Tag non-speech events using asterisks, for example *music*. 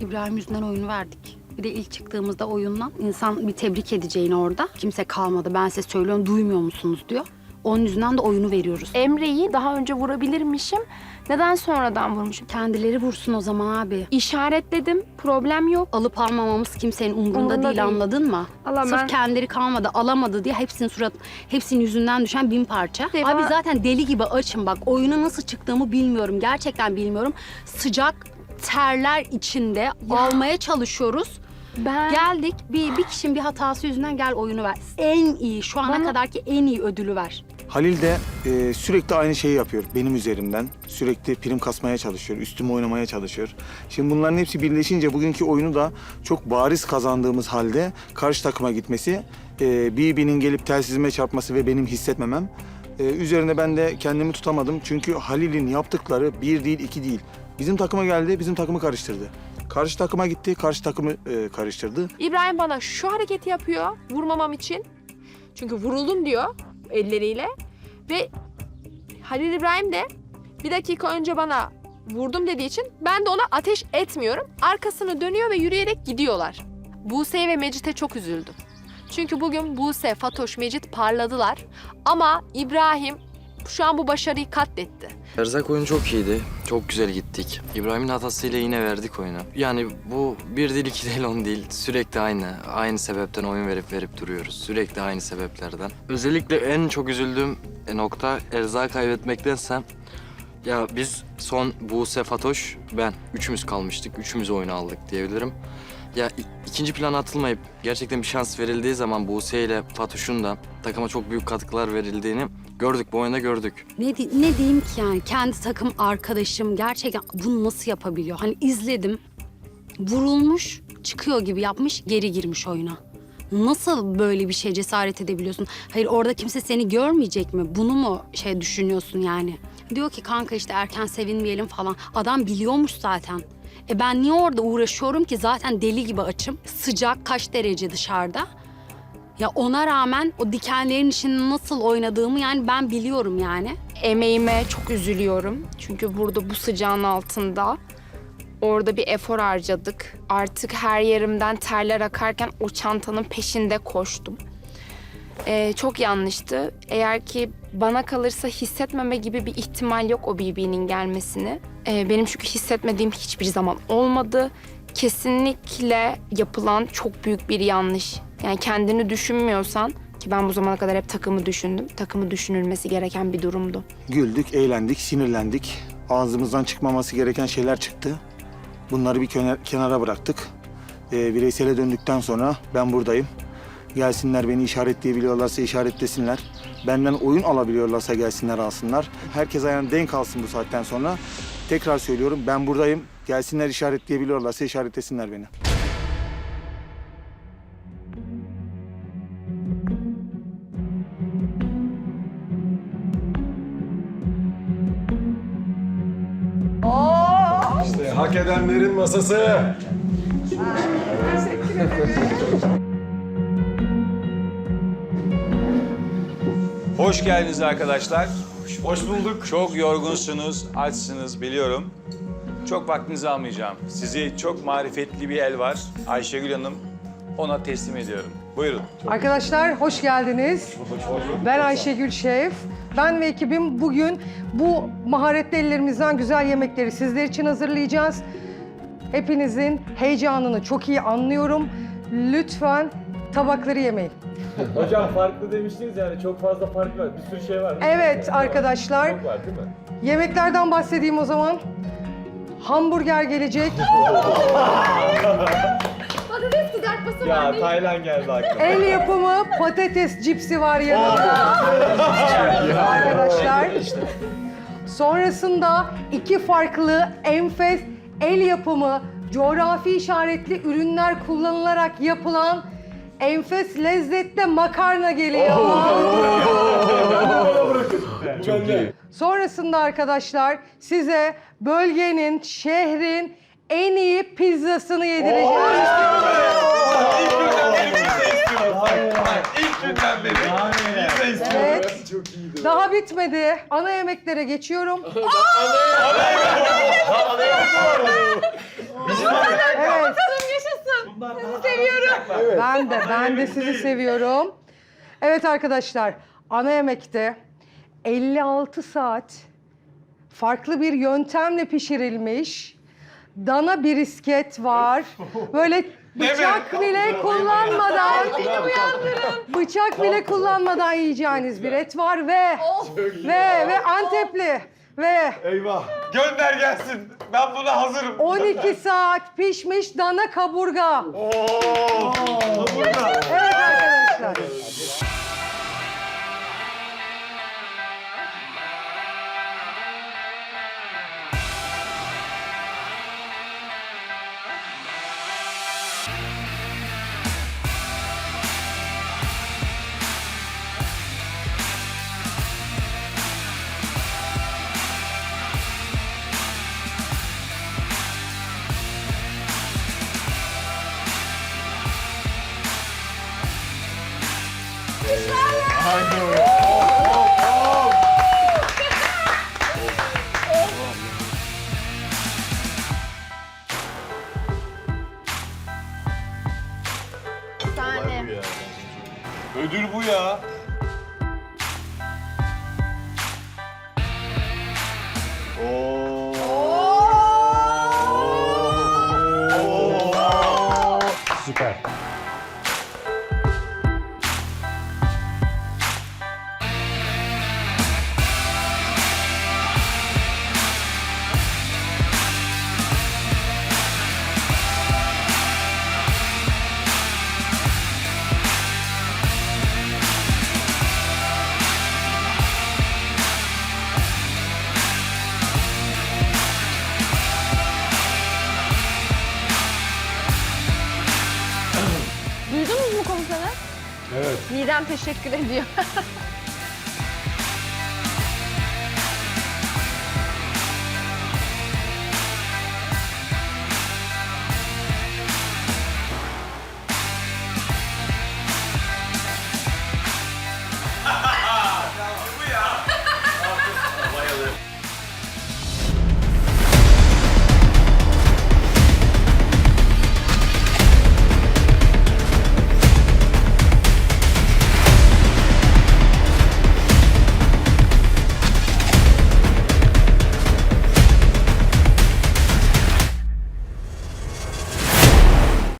İbrahim yüzünden oyunu verdik. Bir de ilk çıktığımızda oyundan insan bir tebrik edeceğini orada. Kimse kalmadı. Ben size söylüyorum duymuyor musunuz diyor. Onun yüzünden de oyunu veriyoruz. Emre'yi daha önce vurabilirmişim. Neden sonradan vurmuşum? Kendileri vursun o zaman abi. İşaretledim. Problem yok. Alıp almamamız kimsenin umurunda Umurunda değil, değil. anladın mı? Allah Sırf kendileri kalmadı, alamadı diye hepsinin surat, hepsinin yüzünden düşen bin parça. Deva- Abi zaten deli gibi açım bak. Oyuna nasıl çıktığımı bilmiyorum. Gerçekten bilmiyorum. Sıcak terler içinde almaya çalışıyoruz. Ben Geldik bir, bir kişinin bir hatası yüzünden gel oyunu ver. En iyi şu ana Bana- kadarki en iyi ödülü ver. Halil de e, sürekli aynı şeyi yapıyor benim üzerimden. Sürekli prim kasmaya çalışıyor, üstüme oynamaya çalışıyor. Şimdi bunların hepsi birleşince bugünkü oyunu da çok bariz kazandığımız halde karşı takıma gitmesi, e, BB'nin gelip telsizime çarpması ve benim hissetmemem. E, üzerine ben de kendimi tutamadım çünkü Halil'in yaptıkları bir değil iki değil. Bizim takıma geldi, bizim takımı karıştırdı. Karşı takıma gitti, karşı takımı e, karıştırdı. İbrahim bana şu hareketi yapıyor vurmamam için. Çünkü vuruldum diyor elleriyle. Ve Halil İbrahim de bir dakika önce bana vurdum dediği için ben de ona ateş etmiyorum. Arkasını dönüyor ve yürüyerek gidiyorlar. Buse ve Mecit'e çok üzüldüm. Çünkü bugün Buse, Fatoş, Mecit parladılar. Ama İbrahim şu an bu başarıyı katletti. Erzak oyunu çok iyiydi. Çok güzel gittik. İbrahim'in hatasıyla yine verdik oyunu. Yani bu bir değil iki değil on değil. Sürekli aynı. Aynı sebepten oyun verip verip duruyoruz. Sürekli aynı sebeplerden. Özellikle en çok üzüldüğüm nokta Erzak'ı kaybetmektense ya biz son Buse, Fatoş, ben üçümüz kalmıştık. Üçümüz oyunu aldık diyebilirim. Ya ikinci plana atılmayıp gerçekten bir şans verildiği zaman Buse ile Fatoş'un da takıma çok büyük katkılar verildiğini gördük. Bu oyunda gördük. Ne, di- ne diyeyim ki yani kendi takım arkadaşım gerçekten bunu nasıl yapabiliyor? Hani izledim vurulmuş çıkıyor gibi yapmış geri girmiş oyuna. Nasıl böyle bir şey cesaret edebiliyorsun? Hayır orada kimse seni görmeyecek mi? Bunu mu şey düşünüyorsun yani? Diyor ki kanka işte erken sevinmeyelim falan. Adam biliyormuş zaten. E ben niye orada uğraşıyorum ki zaten deli gibi açım. Sıcak kaç derece dışarıda? Ya ona rağmen o dikenlerin içinde nasıl oynadığımı yani ben biliyorum yani. emeğime çok üzülüyorum. Çünkü burada bu sıcağın altında orada bir efor harcadık. Artık her yerimden terler akarken o çantanın peşinde koştum. Ee, çok yanlıştı. Eğer ki bana kalırsa hissetmeme gibi bir ihtimal yok o BB'nin gelmesini. Ee, benim çünkü hissetmediğim hiçbir zaman olmadı. Kesinlikle yapılan çok büyük bir yanlış. Yani kendini düşünmüyorsan ki ben bu zamana kadar hep takımı düşündüm. Takımı düşünülmesi gereken bir durumdu. Güldük, eğlendik, sinirlendik. Ağzımızdan çıkmaması gereken şeyler çıktı. Bunları bir kenar- kenara bıraktık. Ee, bireysele döndükten sonra ben buradayım. Gelsinler beni işaretleyebiliyorlarsa işaretlesinler. Benden oyun alabiliyorlarsa gelsinler alsınlar. Herkes ayağını denk alsın bu saatten sonra. Tekrar söylüyorum ben buradayım. Gelsinler işaretleyebiliyorlarsa işaretlesinler beni. İşte hak edenlerin masası. Hoş geldiniz arkadaşlar. Hoş bulduk. Çok yorgunsunuz, açsınız biliyorum. Çok vaktinizi almayacağım. Sizi çok marifetli bir el var. Ayşegül Hanım ona teslim ediyorum. Buyurun. Arkadaşlar hoş geldiniz. Ben Ayşegül Şef. Ben ve ekibim bugün bu maharetli ellerimizden güzel yemekleri sizler için hazırlayacağız. Hepinizin heyecanını çok iyi anlıyorum. Lütfen tabakları yemeyin. *laughs* Hocam farklı demiştiniz yani çok fazla fark var. Bir sürü şey var. Evet arkadaşlar, Çok var değil mi? yemeklerden bahsedeyim o zaman. Hamburger gelecek. *laughs* Ya Taylan geldi aklıma. El yapımı patates cipsi var yanında. Arkadaşlar. Sonrasında iki farklı enfes el yapımı coğrafi işaretli ürünler kullanılarak yapılan enfes lezzetli makarna geliyor. Çok iyi. Sonrasında arkadaşlar size bölgenin, şehrin en iyi pizzasını yedireceğiz. İlk günden beri. Evet. Daha bitmedi. Ana yemeklere geçiyorum. Evet. Ben de, ben de sizi seviyorum. Evet arkadaşlar, ana yemekte 56 saat farklı bir yöntemle pişirilmiş dana brisket var. Böyle bıçak bile kullanmadan bıçak bile kullanmadan yiyeceğiniz bir et var ve ve ve Antepli ve Gönder gelsin. Ben buna hazırım. 12 saat pişmiş dana kaburga. Evet arkadaşlar. Ödül bu ya. Süper. Evet. Midem teşekkür ediyor. *laughs*